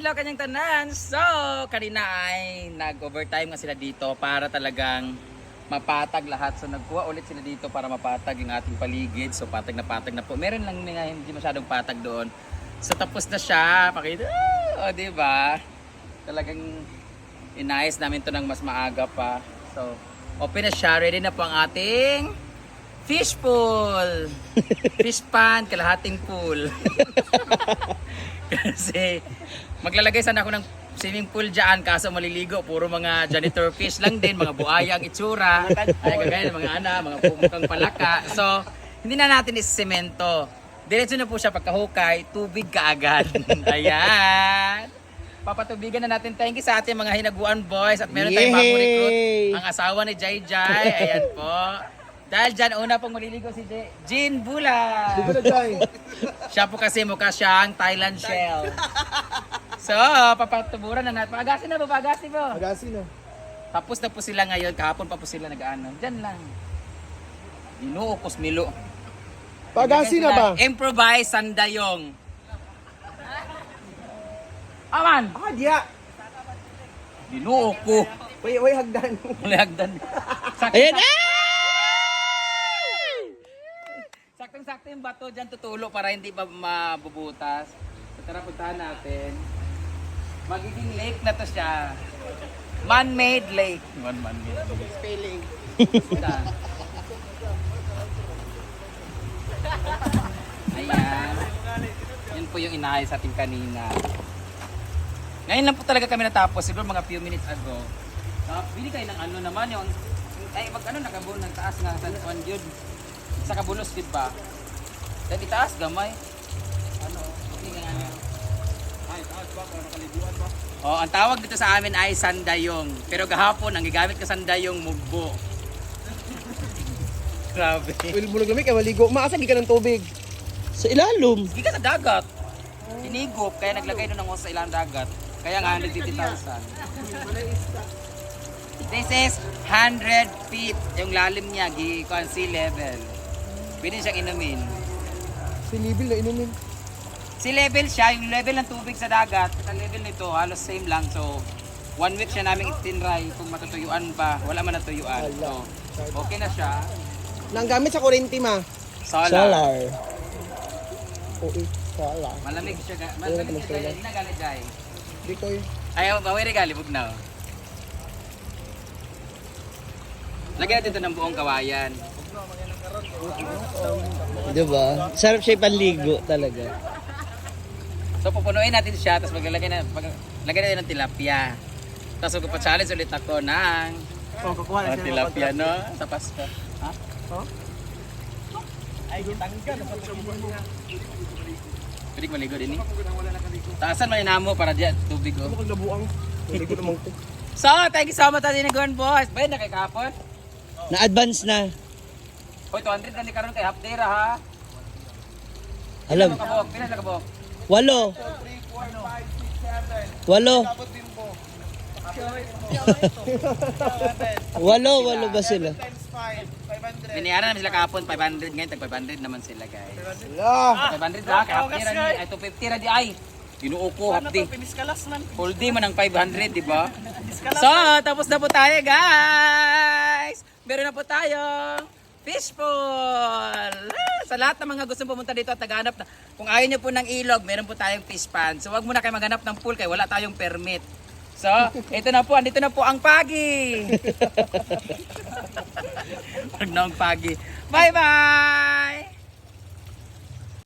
adlaw kanyang tanan. So, kanina ay nag-overtime nga sila dito para talagang mapatag lahat. So, nagkuha ulit sila dito para mapatag yung ating paligid. So, patag na patag na po. Meron lang mga hindi masyadong patag doon. So, tapos na siya. Pakita. Ah, o, di ba? Talagang inayos namin to ng mas maaga pa. So, open na siya. Ready na po ang ating fish pool. fish pan, kalahating pool. Kasi maglalagay sana ako ng swimming pool dyan kaso maliligo. Puro mga janitor fish lang din mga buhaya ang itsura ay kagaya ng mga ana mga pumukang palaka. So hindi na natin isemento diretso na po siya pagkahukay tubig kaagad. Ayan. Papatubigan na natin. Thank you sa ating mga hinaguan boys. At meron tayong bagong recruit. Ang asawa ni Jai Jai. Ayan po. Dahil dyan una pong maliligo si Je- Jean Bula siya po kasi mukha siyang Thailand shell. So, papatuburan na natin. Pagasin na po, pagasin po. Magasin na. Tapos na po sila ngayon. Kahapon pa po sila nag-ano. Diyan lang. Ginoo, kusmilo. Pagasin na ba? Improvise sandayong. Aman! Ah, diya. Ginoo ko. Uy, uy, hagdan. Muli hagdan. Ayan, Sakto, ah! saktong-sakto yung bato dyan tutulo para hindi pa mabubutas. So, tara puntahan natin. Magiging lake na to siya. Man-made lake. One man-made lake. Spelling. Ayan. Yun po yung inayos ating kanina. Ngayon lang po talaga kami natapos. Siguro mga few minutes ago. Uh, bili kayo ng ano naman yung ay mag ano nakabulo ng taas nga sa one yun. Sa kabulos gid ba? Dahil itaas gamay. Ano? Hindi nga ano. Ay, taas ba? Para nakalibuan ba? Oh, ang tawag dito sa amin ay sandayong. Pero gahapon ang gigamit ko sandayong mugbo. Grabe. Will mo naglamig kay maligo. Maasa gi ka ng tubig. Sa ilalom. Hindi ka sa dagat. Tinigop, kaya naglagay doon ng sa ilang dagat. Kaya nga 150,000. This is 100 feet. Yung lalim niya, gikuan sea level. Pwede siyang inumin. Si Libil na inumin. Sea level siya, yung level ng tubig sa dagat, at ang level nito, halos same lang. So, one week siya namin itinry kung matutuyuan ba. Wala man natuyuan. So, okay na siya. Nang gamit sa kurente ma. Solar. Oo, solar. Malamig siya. ga- Malamig siya. Hindi na galit dahil. Di ko eh. Ayaw, bawi regali, bug na. Lagyan natin ito ng buong kawayan. Diba? Sarap siya panligo talaga. So pupunuin natin siya, tapos maglalagay na, pag, lagyan natin ng tilapia. Tapos magpa-challenge ulit ako ng Oh, kukuha oh, tilapia, no? Sa Pasko. Ha? Oh? Ay, tangka. Pwede ko maligo din eh. Taasan man yung namo para diyan, tubig oh. Kag nabuang? Maligo naman ko. So, thank you so much atin ni Gwen Boys. Bayan na kay kapon. Na-advance na. Hoy, 200 na ni karon kay half day ra ha. Alam, Pila na? Pila na? Walo. Walo. Walo, walo ba sila? Binayaran namin sila kahapon, 500 ngayon, tag 500 naman sila guys. Ala. 500 lang, day ra ni, ay 250 ra di ay. Ginuo ko half day. Full day man ang 500, di ba? So, tapos na po tayo guys! Meron na po tayo fishbowl! Ah, Sa lahat ng mga gustong pumunta dito at naghanap na, kung ayaw nyo po ng ilog, meron po tayong fish pan. So, wag muna kayo maghanap ng pool kaya wala tayong permit. So, ito na po, andito na po ang pagi! Wag na ang pagi. Bye-bye!